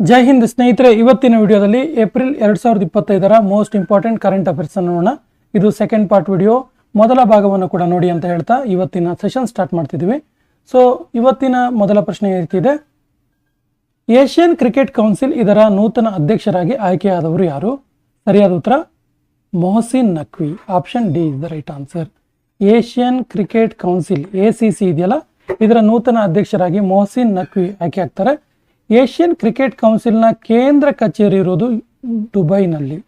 ಜೈ ಹಿಂದ್ ಸ್ನೇಹಿತರೆ, ಇವತ್ತಿನ ವಿಡಿಯೋದಲ್ಲಿ ಏಪ್ರಿಲ್ ಎರಡ್ ಸಾವಿರದ ಇಪ್ಪತ್ತೈದರ ಮೋಸ್ಟ್ ಇಂಪಾರ್ಟೆಂಟ್ ಕರೆಂಟ್ ಅಫೇರ್ಸ್ ನೋಡೋಣ. ಇದು ಸೆಕೆಂಡ್ ಪಾರ್ಟ್ ವಿಡಿಯೋ ಮೊದಲ ಭಾಗವನ್ನು ಕೂಡ ನೋಡಿ ಅಂತ ಹೇಳ್ತಾ ಇವತ್ತಿನ ಸೆಷನ್ ಸ್ಟಾರ್ಟ್ ಮಾಡ್ತಿದ್ದೀವಿ. ಸೊ ಇವತ್ತಿನ ಮೊದಲ ಪ್ರಶ್ನೆ ಇರ್ತಿದೆ ಏಷ್ಯನ್ ಕ್ರಿಕೆಟ್ ಕೌನ್ಸಿಲ್ ಇದರ ನೂತನ ಅಧ್ಯಕ್ಷರಾಗಿ ಆಯ್ಕೆಯಾದವರು ಯಾರು? ಸರಿಯಾದ ಉತ್ತರ, Mohsin Naqvi option D is the right answer Asian cricket council A C C ಇದೆಯಲ್ಲ? ಇದರ ನೂತನ ಅಧ್ಯಕ್ಷರಾಗಿ ಮೊಹಸಿನ್ ನಕ್ವಿ ಆಯ್ಕೆ ಆಗ್ತಾರೆ. ಏಷ್ಯನ್ ಕ್ರಿಕೆಟ್ ಕೌನ್ಸಿಲ್ನ ಕೇಂದ್ರ ಕಚೇರಿ ಇರೋದು ದುಬೈನಲ್ಲಿ.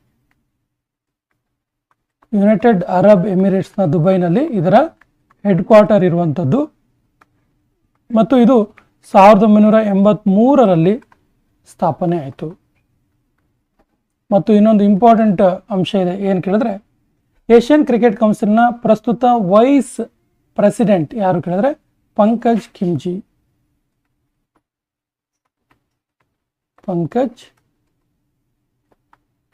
ಯುನೈಟೆಡ್ ಅರಬ್ ಎಮಿರೇಟ್ಸ್ನ ದುಬೈನಲ್ಲಿ ಇದರ ಹೆಡ್ ಕ್ವಾರ್ಟರ್ ಇರುವಂಥದ್ದು. ಮತ್ತು ಇದು ಸಾವಿರದ ಒಂಬೈನೂರ ಎಂಬತ್ತ್ಮೂರರಲ್ಲಿ ಸ್ಥಾಪನೆ ಆಯಿತು. ಮತ್ತು ಇನ್ನೊಂದು ಇಂಪಾರ್ಟೆಂಟ್ ಅಂಶ ಇದೆ, ಏನು ಕೇಳಿದ್ರೆ, ಏಷ್ಯನ್ ಕ್ರಿಕೆಟ್ ಕೌನ್ಸಿಲ್ನ ಪ್ರಸ್ತುತ ವೈಸ್ ಪ್ರೆಸಿಡೆಂಟ್ ಯಾರು ಕೇಳಿದ್ರೆ, ಪಂಕಜ್ ಕಿಮ್ಜಿ. ಪಂಕಜ್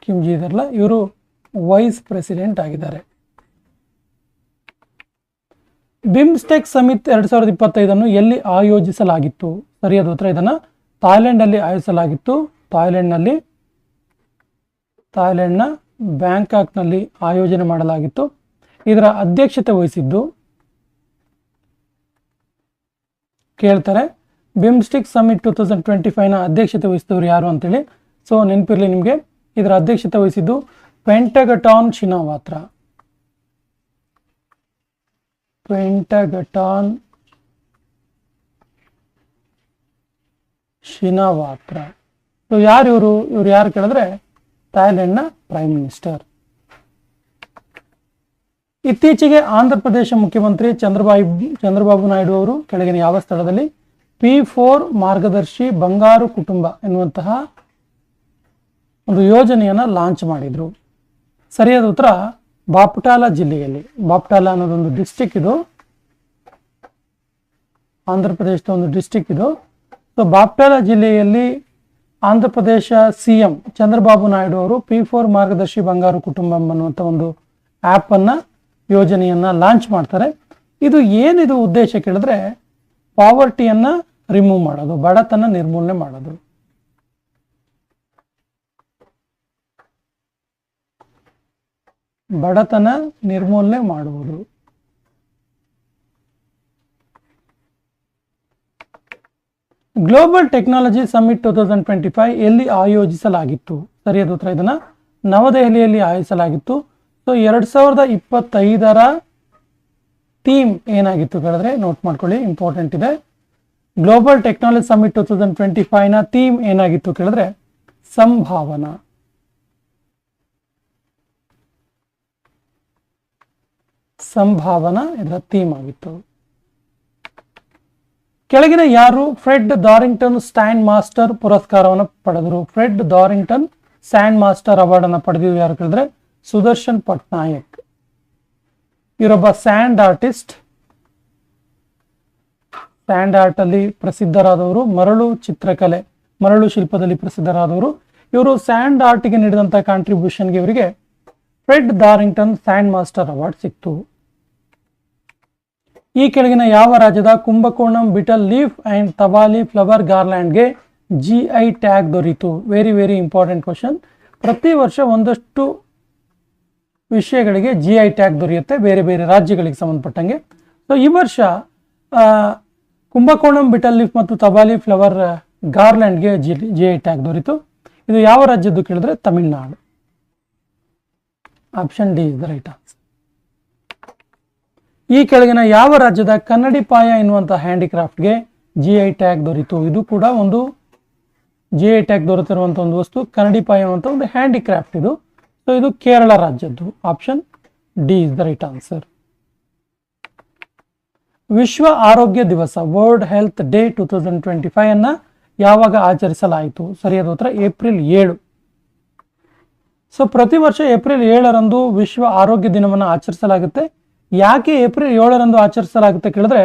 ಕಿಮ್ಜಿ ಇದಾರಲ್ಲ ಇವರು ವೈಸ್ ಪ್ರೆಸಿಡೆಂಟ್ ಆಗಿದ್ದಾರೆ. ಬಿಮ್ಸ್ಟೆಕ್ ಸಮಿತ್ ಎರಡ್ ಸಾವಿರದ ಇಪ್ಪತ್ತೈದನ್ನು ಎಲ್ಲಿ ಆಯೋಜಿಸಲಾಗಿತ್ತು? ಸರಿಯಾದ ಉತ್ತರ ಇದನ್ನು ಥಾಯ್ಲೆಂಡಲ್ಲಿ ಆಯೋಜಿಸಲಾಗಿತ್ತು. ಥಾಯ್ಲೆಂಡ್ನಲ್ಲಿ, ಥಾಯ್ಲೆಂಡ್ನ ಬ್ಯಾಂಕಾಕ್ನಲ್ಲಿ ಆಯೋಜನೆ ಮಾಡಲಾಗಿತ್ತು. ಇದರ ಅಧ್ಯಕ್ಷತೆ ವಹಿಸಿದ್ದು, ಕೇಳ್ತಾರೆ. BIMSTEC summit two thousand twenty ಫೈವ್ನ ಅಧ್ಯಕ್ಷತೆ ವಹಿಸಿದವರು ಯಾರು ಅಂತೇಳಿ. ಸೊ ನೆನಪಿರಲಿ ನಿಮಗೆ, ಇದರ ಅಧ್ಯಕ್ಷತೆ ವಹಿಸಿದ್ದು ಪೆಂಟಗಟಾನ್ ಶಿನಾವಾತ್ರ ಪೆಂಟಗಟಾನ್ ಶಿನಾವಾತ್ರ ಸೊ ಯಾರು ಇವರು? ಇವ್ರು ಯಾರು ಕೇಳಿದ್ರೆ, ಥಾಯ್ಲೆಂಡ್ನ ಪ್ರೈಮ್ ಮಿನಿಸ್ಟರ್ ಇತ್ತೀಚೆಗೆ ಆಂಧ್ರ ಪ್ರದೇಶ ಮುಖ್ಯಮಂತ್ರಿ ಚಂದ್ರಬಾಬು ಚಂದ್ರಬಾಬು ನಾಯ್ಡು ಅವರು ಕೆಳಗಿನ ಯಾವ ಸ್ಥಳದಲ್ಲಿ ಪಿ ಫೋರ್ ಮಾರ್ಗದರ್ಶಿ ಬಂಗಾರು ಕುಟುಂಬ ಎನ್ನುವಂತಹ ಒಂದು ಯೋಜನೆಯನ್ನು ಲಾಂಚ್ ಮಾಡಿದರು. ಸರಿಯಾದ ಉತ್ತರ ಬಾಪ್ಟಾಲ ಜಿಲ್ಲೆಯಲ್ಲಿ. ಬಾಪ್ಟಾಲ ಅನ್ನೋದೊಂದು ಡಿಸ್ಟಿಕ್ ಇದು. ಆಂಧ್ರ ಪ್ರದೇಶದ ಒಂದು ಡಿಸ್ಟಿಕ್ ಇದು. ಸೊ ಬಾಪ್ಟಾಲ ಜಿಲ್ಲೆಯಲ್ಲಿ ಆಂಧ್ರ ಪ್ರದೇಶ ಸಿ ಎಂ ಚಂದ್ರಬಾಬು ನಾಯ್ಡು ಅವರು ಪಿ ಫೋರ್ ಮಾರ್ಗದರ್ಶಿ ಬಂಗಾರು ಕುಟುಂಬ ಅನ್ನುವಂಥ ಒಂದು ಆ್ಯಪನ್ನು ಯೋಜನೆಯನ್ನು ಲಾಂಚ್ ಮಾಡ್ತಾರೆ. ಇದು ಏನಿದು ಉದ್ದೇಶ ಕೇಳಿದ್ರೆ ಪಾವರ್ಟಿಯನ್ನು ರಿಮೂವ್ ಮಾಡೋದು, ಬಡತನ ನಿರ್ಮೂಲನೆ ಮಾಡೋದು. ಬಡತನ ನಿರ್ಮೂಲನೆ ಮಾಡುವುದು. Global technology summit two thousand twenty five ಎಲ್ಲಿ ಆಯೋಜಿಸಲಾಗಿತ್ತು? ಸರಿಯಾದ ಉತ್ತರ ಇದನ್ನ ನವದೆಹಲಿಯಲ್ಲಿ ಆಯೋಜಿಸಲಾಗಿತ್ತು. ಸೊ ಎರಡು ಸಾವಿರದ ಇಪ್ಪತ್ತೈದರ ಥೀಮ್ ಏನಾಗಿತ್ತು ಕೇಳಿದ್ರೆ ನೋಟ್ ಮಾಡ್ಕೊಳ್ಳಿ ಇಂಪಾರ್ಟೆಂಟ್ ಇದೆ. Global technology summit two thousand twenty ಫೈವ್ನ theme ಏನಾಗಿತ್ತು ಕೇಳಿದ್ರೆ, ಸಂಭಾವನಾ. ಸಂಭಾವನಾ ಇದರ ಥೀಮ್ ಆಗಿತ್ತು. ಕೆಳಗಿನ ಯಾರು? ಫ್ರೆಡ್ ಡಾರಿಂಗ್ಟನ್ ಸ್ಟ್ಯಾಂಡ್ ಮಾಸ್ಟರ್ ಪುರಸ್ಕಾರವನ್ನು ಪಡೆದರು. Fred Darrington sand master award ಅನ್ನು ಪಡೆದಿದ್ದು ಯಾರು ಕೇಳಿದ್ರೆ, ಸುದರ್ಶನ್ ಪಟ್ನಾಯಕ್. ಇವರೊಬ್ಬ ಸ್ಯಾಂಡ್ ಆರ್ಟಿಸ್ಟ್ ಸ್ಯಾಂಡ್ ಆರ್ಟ್ ಅಲ್ಲಿ ಪ್ರಸಿದ್ಧರಾದವರು ಮರಳು ಚಿತ್ರಕಲೆ, ಮರಳು ಶಿಲ್ಪದಲ್ಲಿ ಪ್ರಸಿದ್ಧರಾದವರು. ಇವರು ಸ್ಯಾಂಡ್ ಆರ್ಟ್ಗೆ ನೀಡಿದಂಥ ಕಾಂಟ್ರಿಬ್ಯೂಷನ್ಗೆ ಇವರಿಗೆ Fred Darrington sand master award ಸಿಕ್ತು. ಈ ಕೆಳಗಿನ ಯಾವ ರಾಜ್ಯದ Kumbakonam, betel leaf and Thovalai flower ಗಾರ್ಲ್ಯಾಂಡ್ಗೆ G I tag ದೊರೀತು? ವೆರಿ ವೆರಿ ಇಂಪಾರ್ಟೆಂಟ್ ಕ್ವಶನ್ ಪ್ರತಿ ವರ್ಷ ಒಂದಷ್ಟು ವಿಷಯಗಳಿಗೆ ಜಿ ಐ ಟ್ಯಾಗ್ ದೊರೆಯುತ್ತೆ. ಬೇರೆ ಬೇರೆ ರಾಜ್ಯಗಳಿಗೆ ಸಂಬಂಧಪಟ್ಟಂಗೆ. ಸೊ ಈ ವರ್ಷ ಕುಂಭಕೋಣಂ, ಬಿಟಲ್ ಲೀಫ್ ಮತ್ತು ತಬಾಲಿ ಫ್ಲವರ್ ಗಾರ್ಲ್ಯಾಂಡ್ಗೆ ಜಿ ಜಿ ಟ್ಯಾಗ್ ದೊರೀತು. ಇದು ಯಾವ ರಾಜ್ಯದ್ದು ಕೇಳಿದ್ರೆ Tamil Nadu. Option D is the right answer. ಈ ಕೆಳಗಿನ ಯಾವ ರಾಜ್ಯದ ಕನ್ನಡಿ ಪಾಯ ಎನ್ನುವಂಥ ಹ್ಯಾಂಡಿಕ್ರಾಫ್ಟ್ಗೆ ಜಿ ಐ ಟ್ಯಾಗ್ ದೊರೀತು? ಇದು ಕೂಡ ಒಂದು ಜಿ ಐ ಟ್ಯಾಗ್ ದೊರೆತಿರುವಂಥ ಒಂದು ವಸ್ತು, ಕನ್ನಡಿ ಪಾಯ ಅನ್ನುವಂಥ ಒಂದು ಹ್ಯಾಂಡಿಕ್ರಾಫ್ಟ್ ಇದು. ಸೊ ಇದು Kerala ರಾಜ್ಯದ್ದು. Option D is the right answer. ವಿಶ್ವ ಆರೋಗ್ಯ ದಿವಸ world health day two thousand twenty five ಅನ್ನ ಯಾವಾಗ ಆಚರಿಸಲಾಯಿತು? ಸರಿಯಾದ ಉತ್ತರ ಏಪ್ರಿಲ್ ಏಳು. ಸೊ ಪ್ರತಿ ವರ್ಷ ಏಪ್ರಿಲ್ ಏಳರಂದು ವಿಶ್ವ ಆರೋಗ್ಯ ದಿನವನ್ನು ಆಚರಿಸಲಾಗುತ್ತೆ. ಯಾಕೆ ಏಪ್ರಿಲ್ ಏಳರಂದು ಆಚರಿಸಲಾಗುತ್ತೆ ಕೇಳಿದ್ರೆ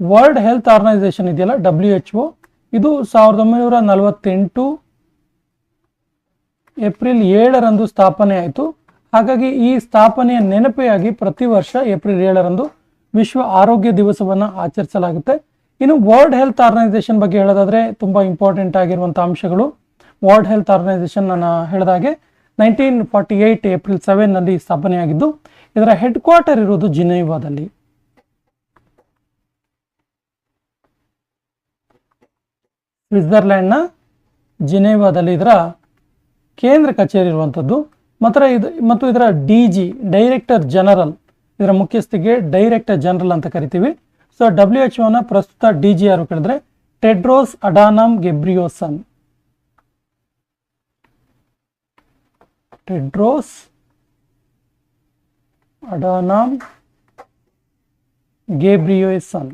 ವರ್ಲ್ಡ್ ಹೆಲ್ತ್ ಆರ್ಗನೈಸೇಷನ್ ಇದೆಯಲ್ಲ ಡಬ್ಲ್ಯೂ ಎಚ್ ಒ ಇದು ಸಾವಿರದ ಒಂಬೈನೂರ ನಲವತ್ತೆಂಟು ಏಪ್ರಿಲ್ ಏಳರಂದು ಸ್ಥಾಪನೆ ಆಯಿತು. ಹಾಗಾಗಿ ಈ ಸ್ಥಾಪನೆಯ ನೆನಪೆಯಾಗಿ ಪ್ರತಿ ವರ್ಷ ಏಪ್ರಿಲ್ ಏಳರಂದು ವಿಶ್ವ ಆರೋಗ್ಯ ದಿವಸವನ್ನು ಆಚರಿಸಲಾಗುತ್ತೆ. ಇನ್ನು ವರ್ಲ್ಡ್ ಹೆಲ್ತ್ ಆರ್ಗನೈಸೇಷನ್ ಬಗ್ಗೆ ಹೇಳೋದಾದ್ರೆ ತುಂಬ ಇಂಪಾರ್ಟೆಂಟ್ ಆಗಿರುವಂಥ ಅಂಶಗಳು. ವರ್ಲ್ಡ್ ಹೆಲ್ತ್ ಆರ್ಗನೈಸೇಷನ್ ನಾನು ಹೇಳಿದಾಗೆ ನೈನ್ಟೀನ್ ಫಾರ್ಟಿ ಏಯ್ಟ್ ಏಪ್ರಿಲ್ ಸೆವೆನ್ನಲ್ಲಿ ಸ್ಥಾಪನೆಯಾಗಿದ್ದು, ಇದರ ಹೆಡ್ ಕ್ವಾರ್ಟರ್ ಇರುವುದು ಜಿನೇವಾದಲ್ಲಿ ಸ್ವಿಟ್ಜರ್ಲ್ಯಾಂಡ್ನ ಜಿನೇವಾದಲ್ಲಿ ಇದರ ಕೇಂದ್ರ ಕಚೇರಿ ಇರುವಂಥದ್ದು ಮಾತ್ರ ಇದು, ಮತ್ತು ಇದರ ಡಿ ಜಿ ಡೈರೆಕ್ಟರ್ ಜನರಲ್ ಇದರ ಮುಖ್ಯಸ್ಥಿಗೆ ಡೈರೆಕ್ಟರ್ ಜನರಲ್ ಅಂತ ಕರಿತೀವಿ. ಸೊ ಡಬ್ಲ್ಯೂ ಎಚ್ ಒನ ಪ್ರಸ್ತುತ ಡಿ ಜಿ ಯಾರು ಕೇಳಿದ್ರೆ Tedros Adhanom Ghebreyesus Tedros Adhanom Ghebreyesus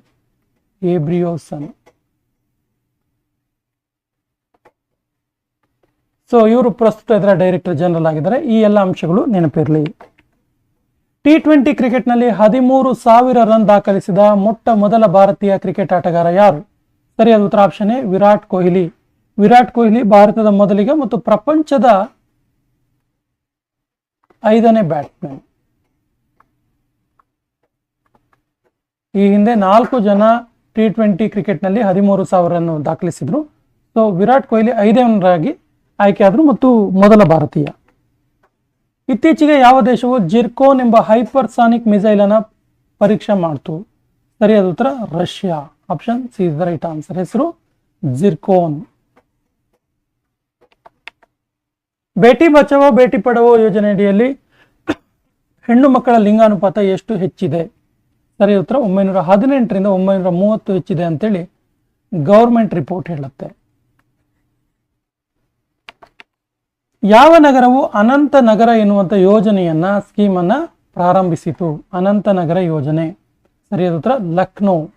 Ghebreyesus so ಇವರು ಪ್ರಸ್ತುತ ಇದರ ಡೈರೆಕ್ಟರ್ ಜನರಲ್ ಆಗಿದ್ದಾರೆ. ಈ ಎಲ್ಲ ಅಂಶಗಳು ನೆನಪಿರಲಿ. ಟಿ ಟ್ವೆಂಟಿ ಕ್ರಿಕೆಟ್ನಲ್ಲಿ ಹದಿಮೂರು ಸಾವಿರ ರನ್ ದಾಖಲಿಸಿದ ಮೊಟ್ಟ ಮೊದಲ ಭಾರತೀಯ ಕ್ರಿಕೆಟ್ ಆಟಗಾರ ಯಾರು? ಸರಿಯಾದ ಉತ್ತರ ಆಪ್ಷನ್ ವಿರಾಟ್ ಕೊಹ್ಲಿ. ವಿರಾಟ್ ಕೊಹ್ಲಿ ಭಾರತದ ಮೊದಲಿಗೆ ಮತ್ತು ಪ್ರಪಂಚದ ಐದನೇ ಬ್ಯಾಟ್ಸ್ಮನ್. ಈ ಹಿಂದೆ ನಾಲ್ಕು ಜನ ಟಿ ಟ್ವೆಂಟಿ ಕ್ರಿಕೆಟ್ನಲ್ಲಿ ಹದಿಮೂರು ಸಾವಿರ ರನ್ ದಾಖಲಿಸಿದ್ರು. ಸೊ ವಿರಾಟ್ ಕೊಹ್ಲಿ ಐದನೇವರಾಗಿ ಆಯ್ಕೆಯಾದರು ಮತ್ತು ಮೊದಲ ಭಾರತೀಯ. ಇತ್ತೀಚೆಗೆ ಯಾವ ದೇಶವು ಜಿರ್ಕೋನ್ ಎಂಬ ಹೈಪರ್ಸಾನಿಕ್ ಮಿಸೈಲ್ ಅನ್ನ ಪರೀಕ್ಷೆ ಮಾಡ್ತು? ಸರಿಯಾದ ಉತ್ತರ, Russia. Option C is the right answer. ಹೆಸರು ಜಿರ್ಕೋನ್. ಬೇಟಿ ಬಚಾವೋ ಬೇಟಿ ಪಡವೋ ಯೋಜನೆಯಡಿಯಲ್ಲಿ ಹೆಣ್ಣು ಮಕ್ಕಳ ಲಿಂಗಾನುಪಾತ ಎಷ್ಟು ಹೆಚ್ಚಿದೆ? ಸರಿ ಉತ್ತರ, ಒಂಬೈನೂರ ಹದಿನೆಂಟರಿಂದ ಒಂಬೈನೂರ ಮೂವತ್ತು ಹೆಚ್ಚಿದೆ ಅಂತೇಳಿ ಗೌರ್ಮೆಂಟ್ ರಿಪೋರ್ಟ್ ಹೇಳುತ್ತೆ. ಯಾವ ನಗರವು ಅನಂತ ನಗರ ಎನ್ನುವಂಥ ಯೋಜನೆಯನ್ನ ಸ್ಕೀಮನ್ನ ಪ್ರಾರಂಭಿಸಿತು? ಅನಂತ ನಗರ ಯೋಜನೆ. ಸರಿಯಾದ ಉತ್ತರ Lucknow.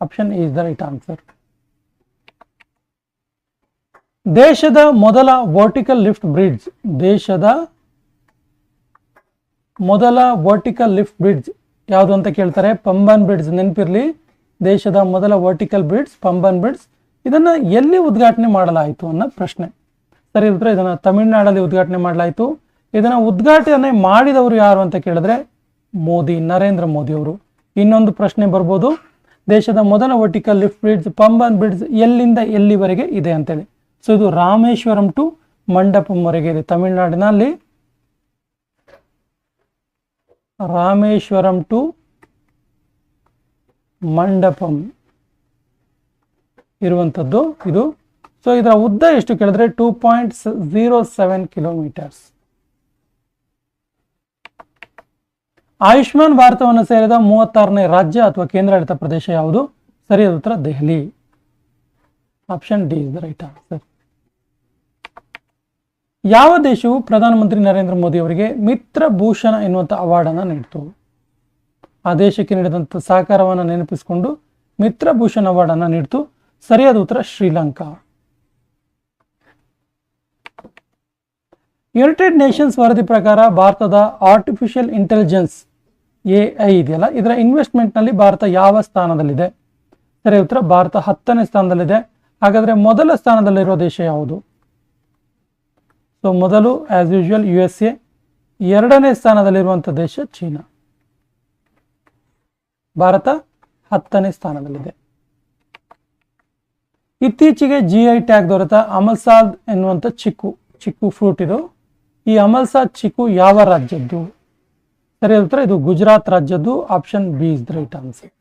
Option is the right answer ದೇಶದ ಮೊದಲ ವರ್ಟಿಕಲ್ ಲಿಫ್ಟ್ ಬ್ರಿಡ್ಜ್ ದೇಶದ ಮೊದಲ ವರ್ಟಿಕಲ್ ಲಿಫ್ಟ್ ಬ್ರಿಡ್ಜ್ ಯಾವುದು ಅಂತ ಕೇಳ್ತಾರೆ? ಪಂಬನ್ ಬ್ರಿಡ್ಜ್ ನೆನಪಿರ್ಲಿ. ದೇಶದ ಮೊದಲ ವರ್ಟಿಕಲ್ ಬ್ರಿಡ್ಜ್ ಪಂಬನ್ ಬ್ರಿಡ್ಜ್ ಇದನ್ನ ಎಲ್ಲಿ ಉದ್ಘಾಟನೆ ಮಾಡಲಾಯಿತು ಅನ್ನೋ ಪ್ರಶ್ನೆ. ಸರಿ, ಇದ್ರೆ ಇದನ್ನ ತಮಿಳುನಾಡಲ್ಲಿ ಉದ್ಘಾಟನೆ ಮಾಡಲಾಯಿತು. ಇದನ್ನ ಉದ್ಘಾಟನೆ ಮಾಡಿದವರು ಯಾರು ಅಂತ ಕೇಳಿದ್ರೆ ಮೋದಿ, ನರೇಂದ್ರ ಮೋದಿ ಅವರು. ಇನ್ನೊಂದು ಪ್ರಶ್ನೆ ಬರ್ಬೋದು. ದೇಶದ ಮೊದಲ vertical lift bridge Pamban bridge ಎಲ್ಲಿಂದ ಎಲ್ಲಿವರೆಗೆ ಇದೆ ಅಂತೇಳಿ. ಸೊ ಇದು ರಾಮೇಶ್ವರಂ ಟು ಮಂಡಪಂವರೆಗೆ ಇದೆ ತಮಿಳುನಾಡಿನಲ್ಲಿ. ರಾಮೇಶ್ವರಂ ಟು ಮಂಡಪಂ ಇರುವಂಥದ್ದು ಇದು ಸೊ ಇದರ ಉದ್ದ ಎಷ್ಟು ಕೇಳಿದ್ರೆ two point zero seven kilometres Ayushman ಭಾರತವನ್ನು ಸೇರಿದ ಮೂವತ್ತಾರನೇ ರಾಜ್ಯ ಅಥವಾ ಕೇಂದ್ರಾಡಳಿತ ಪ್ರದೇಶ ಯಾವುದು? ಸರಿಯಾದ ಉತ್ತರ Delhi. Option D is the right answer ಯಾವ ದೇಶವು ಪ್ರಧಾನಮಂತ್ರಿ ನರೇಂದ್ರ ಮೋದಿ ಅವರಿಗೆ ಮಿತ್ರ ಭೂಷಣ ಎನ್ನುವಂಥ ಅವಾರ್ಡನ್ನು ನೀಡಿತು? ಆ ದೇಶಕ್ಕೆ ನೀಡಿದಂಥ ಸಹಕಾರವನ್ನು ನೆನಪಿಸಿಕೊಂಡು ಮಿತ್ರ ಭೂಷಣ್ ಅವಾರ್ಡನ್ನು ನೀಡಿತು. ಸರಿಯಾದ ಉತ್ತರ ಶ್ರೀಲಂಕಾ. ಯುನೈಟೆಡ್ ನೇಷನ್ಸ್ ವರದಿ ಪ್ರಕಾರ ಭಾರತದ ಆರ್ಟಿಫಿಷಿಯಲ್ ಇಂಟೆಲಿಜೆನ್ಸ್ ಎ ಐ ಇದೆಯಲ್ಲ? ಇದರ ಇನ್ವೆಸ್ಟ್ಮೆಂಟ್ನಲ್ಲಿ ಭಾರತ ಯಾವ ಸ್ಥಾನದಲ್ಲಿದೆ? ಸರಿ, ಉತ್ತರ, ಭಾರತ ಹತ್ತನೇ ಸ್ಥಾನದಲ್ಲಿದೆ. ಹಾಗಾದರೆ ಮೊದಲ ಸ್ಥಾನದಲ್ಲಿರುವ ದೇಶ ಯಾವುದು? ಸೊ ಮೊದಲು as usual U S A ಎರಡನೇ ಸ್ಥಾನದಲ್ಲಿರುವಂಥ ದೇಶ ಚೀನಾ. ಭಾರತ ಹತ್ತನೇ ಸ್ಥಾನದಲ್ಲಿದೆ. ಇತ್ತೀಚೆಗೆ ಜಿ ಐ ಟ್ಯಾಗ್ ದೊರೆತ ಅಮಲ್ಸಾದ್ ಎನ್ನುವಂಥ ಚಿಕ್ಕು ಚಿಕ್ಕು ಫ್ರೂಟ್ ಇದು. ಈ ಅಮಲ್ಸಾ ಚಿಕ್ಕು ಯಾವ ರಾಜ್ಯದ್ದು? ಸರಿ, ಉತ್ತರ ಇದು Gujarat ರಾಜ್ಯದ್ದು option B is the right answer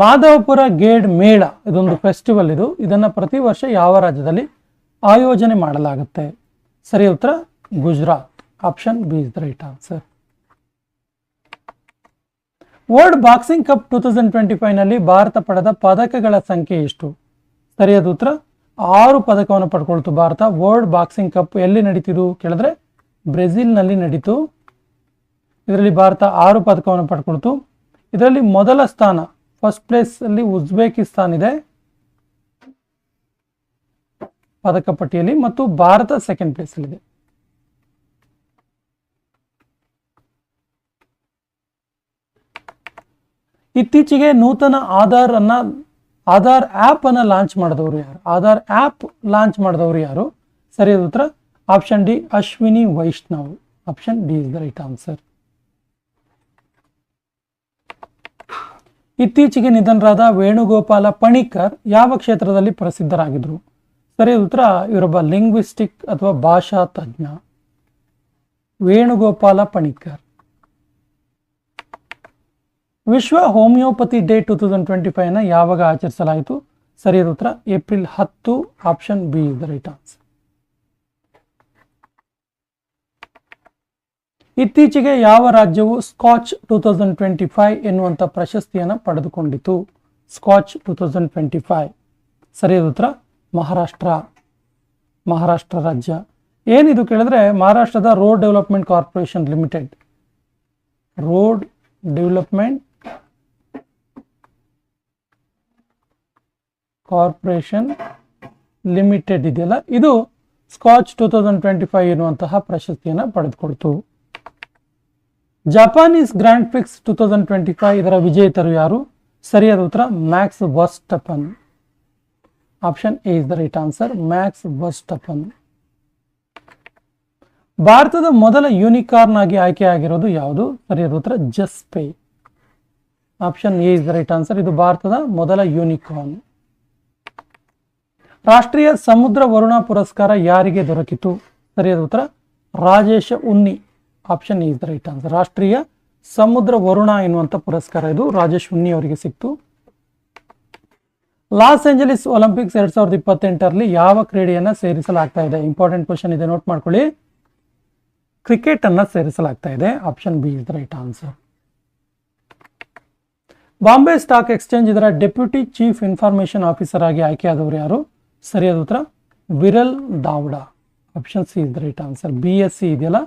Madhavpur Ghed Mela, ಇದೊಂದು ಫೆಸ್ಟಿವಲ್ ಇದು. ಇದನ್ನ ಪ್ರತಿ ವರ್ಷ ಯಾವ ರಾಜ್ಯದಲ್ಲಿ ಆಯೋಜನೆ ಮಾಡಲಾಗುತ್ತೆ? ಸರಿ, ಉತ್ತರ Gujarat. Option B is the right answer world boxing cup two thousand twenty ಫೈವ್ನಲ್ಲಿ Bharat ಪಡೆದ ಪದಕಗಳ ಸಂಖ್ಯೆ ಎಷ್ಟು? ಸರಿಯಾದ ಉತ್ತರ ಆರು ಪದಕವನ್ನು ಪಡ್ಕೊಳ್ತು ಭಾರತ. ವರ್ಲ್ಡ್ ಬಾಕ್ಸಿಂಗ್ ಕಪ್ ಎಲ್ಲಿ ನಡೀತಿದು ಕೇಳಿದ್ರೆ ಬ್ರೆಜಿಲ್ನಲ್ಲಿ ನಡೀತು. ಇದರಲ್ಲಿ ಭಾರತ ಆರು ಪದಕವನ್ನು ಪಡ್ಕೊಳ್ತು. ಇದರಲ್ಲಿ ಮೊದಲ ಸ್ಥಾನ ಫಸ್ಟ್ ಪ್ಲೇಸ್ ಅಲ್ಲಿ ಉಜ್ಬೇಕಿಸ್ತಾನ್ ಇದೆ. ಪದಕ ಪಟ್ಟಿಯಲ್ಲಿ ಮತ್ತು ಭಾರತ ಸೆಕೆಂಡ್ ಪ್ಲೇಸ್ ಅಲ್ಲಿದೆ ಇತ್ತೀಚೆಗೆ ನೂತನ ಆಧಾರ್ ಅನ್ನ ಆಧಾರ್ ಆಪ್ ಅನ್ನು ಲಾಂಚ್ ಮಾಡಿದವರು ಯಾರು? ಆಧಾರ್ ಆ್ಯಪ್ ಲಾಂಚ್ ಮಾಡಿದವರು ಯಾರು? ಸರಿಯಾದ ಉತ್ತರ option D Ashwini Vaishnaw. Option D is the right answer ಇತ್ತೀಚೆಗೆ ನಿಧನರಾದ ವೇಣುಗೋಪಾಲ ಪಣಿಕರ್ ಯಾವ ಕ್ಷೇತ್ರದಲ್ಲಿ ಪ್ರಸಿದ್ಧರಾಗಿದ್ರು? ಸರಿಯಾದ ಉತ್ತರ ಇವರೊಬ್ಬ ಲಿಂಗ್ವಿಸ್ಟಿಕ್ ಅಥವಾ ಭಾಷಾ ತಜ್ಞ. ವೇಣುಗೋಪಾಲ ಪಣಿಕರ್. ವಿಶ್ವ homeopathy day two thousand twenty ಫೈವ್ನ ಯಾವಾಗ ಆಚರಿಸಲಾಯಿತು? ಸರಿಯಾದ ಉತ್ತರ, ಏಪ್ರಿಲ್ ಹತ್ತು, option B is the right answer. ಇತ್ತೀಚೆಗೆ ಯಾವ ರಾಜ್ಯವು Scotch two thousand twenty five ಎನ್ನುವಂಥ ಪ್ರಶಸ್ತಿಯನ್ನು ಪಡೆದುಕೊಂಡಿತು? Scotch two thousand twenty five. ಸರಿಯಾದ ಉತ್ತರ, ಮಹಾರಾಷ್ಟ್ರ. ಮಹಾರಾಷ್ಟ್ರ ರಾಜ್ಯ. ಏನಿದು ಕೇಳಿದ್ರೆ, ಮಹಾರಾಷ್ಟ್ರದ road development corporation limited. Road development corporation limited ಇದೆಯಲ್ಲ? ಇದು Scotch two thousand twenty five ಎನ್ನುವಂತಹ ಪ್ರಶಸ್ತಿಯನ್ನು ಪಡೆದುಕೊಳ್ತು Japanese grand prix two thousand twenty five ಇದರ ವಿಜೇತರು ಯಾರು? ಸರಿಯಾದ ಉತ್ತರ, Max Verstappen option A is the right answer, Max Verstappen ಭಾರತದ ಮೊದಲ ಯೂನಿಕಾರ್ನ್ ಆಗಿ ಆಯ್ಕೆಯಾಗಿರೋದು ಯಾವುದು? ಸರಿಯಾದ ಉತ್ತರ, Juspay. Option A is the right answer, ಇದು ಭಾರತದ ಮೊದಲ ಯೂನಿಕಾರ್ನ್. ರಾಷ್ಟ್ರೀಯ ಸಮುದ್ರ ವರುಣ ಪುರಸ್ಕಾರ ಯಾರಿಗೆ ದೊರಕಿತು? ಸರಿಯಾದ ಉತ್ತರ, Rajesh Unni. Option is the right answer ರಾಷ್ಟ್ರೀಯ ಸಮುದ್ರ ವರುಣ ಎನ್ನುವಂಥ ಪುರಸ್ಕಾರ ಇದು. ರಾಜೇಶ್ ಉನ್ನಿ ಅವರಿಗೆ ಸಿಕ್ತು. ಲಾಸ್ ಏಂಜಲೀಸ್ ಒಲಿಂಪಿಕ್ಸ್ ಎರಡ್ ಸಾವಿರದ ಇಪ್ಪತ್ತೆಂಟರಲ್ಲಿ ಯಾವ ಕ್ರೀಡೆಯನ್ನ ಸೇರಿಸಲಾಗ್ತಾ ಇದೆ? ಇಂಪಾರ್ಟೆಂಟ್ ಕ್ವಶನ್ ಇದೆ ನೋಟ್ ಮಾಡ್ಕೊಳ್ಳಿ. ಕ್ರಿಕೆಟ್ ಅನ್ನ ಸೇರಿಸಲಾಗ್ತಾ ಇದೆ. Option B is the right answer Bombay stock exchange ಇದರ ಡೆಪ್ಯೂಟಿ ಚೀಫ್ ಇನ್ಫಾರ್ಮೇಶನ್ ಆಫೀಸರ್ ಆಗಿ ಆಯ್ಕೆಯಾದವರು ಯಾರು? ಸರಿಯಾದ ಉತ್ತರ, Viral Dawda. Option C is the right answer B S C ಇದೆಯಲ್ಲ?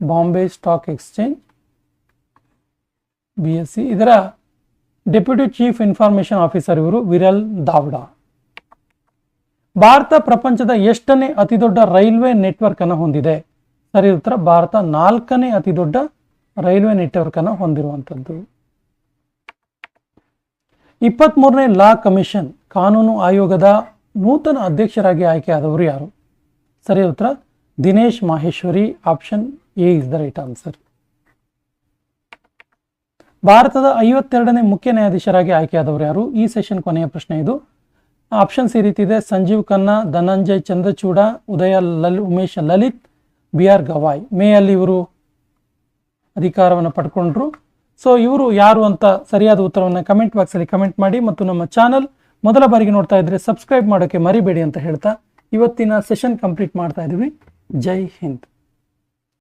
Bombay stock exchange B S C ಇದರ ಡೆಪ್ಯೂಟಿ ಚೀಫ್ ಇನ್ಫಾರ್ಮೇಶನ್ ಆಫೀಸರ್ ಇವರು ವಿರಲ್ ದಾವ್ಡಾ. ಭಾರತ ಪ್ರಪಂಚದ ಎಷ್ಟನೇ ಅತಿದೊಡ್ಡ ರೈಲ್ವೆ ನೆಟ್ವರ್ಕ್ ಅನ್ನು ಹೊಂದಿದೆ? ಸರಿ ಉತ್ತರ, ಭಾರತ ನಾಲ್ಕನೇ ಅತಿ ದೊಡ್ಡ ರೈಲ್ವೆ ನೆಟ್ವರ್ಕ್ ಅನ್ನು ಹೊಂದಿರುವಂಥದ್ದು. ಇಪ್ಪತ್ಮೂರನೇ ಲಾ ಕಮಿಷನ್, ಕಾನೂನು ಆಯೋಗದ ನೂತನ ಅಧ್ಯಕ್ಷರಾಗಿ ಆಯ್ಕೆಯಾದವರು ಯಾರು? ಸರಿ, ಉತ್ತರ. Dinesh Maheshwari, option A is the right answer. ಭಾರತದ ಐವತ್ತೆರಡನೇ ಮುಖ್ಯ ನ್ಯಾಯಾಧೀಶರಾಗಿ ಆಯ್ಕೆಯಾದವರು ಯಾರು? ಈ ಸೆಷನ್ ಕೊನೆಯ ಪ್ರಶ್ನೆ ಇದು. ಆಪ್ಷನ್ಸ್ ಈ ರೀತಿ ಇದೆ. Sanjiv Khanna, Dhananjay Chandrachud, Uday Lalit, Umesh Lalit, B R Gavai. May ಅಲ್ಲಿ ಇವರು ಅಧಿಕಾರವನ್ನು ಪಡ್ಕೊಂಡ್ರು. ಸೊ ಇವರು ಯಾರು ಅಂತ ಸರಿಯಾದ ಉತ್ತರವನ್ನು ಕಮೆಂಟ್ ಬಾಕ್ಸಲ್ಲಿ ಕಮೆಂಟ್ ಮಾಡಿ ಮತ್ತು ನಮ್ಮ ಚಾನಲ್ ಮೊದಲ ಬಾರಿಗೆ ನೋಡ್ತಾ ಇದ್ರೆ ಸಬ್ಸ್ಕ್ರೈಬ್ ಮಾಡೋಕ್ಕೆ ಮರಿಬೇಡಿ ಅಂತ ಹೇಳ್ತಾ ಇವತ್ತಿನ ಸೆಷನ್ ಕಂಪ್ಲೀಟ್ ಮಾಡ್ತಾ ಇದ್ದೀವಿ ಜೈ ಹಿಂದ್.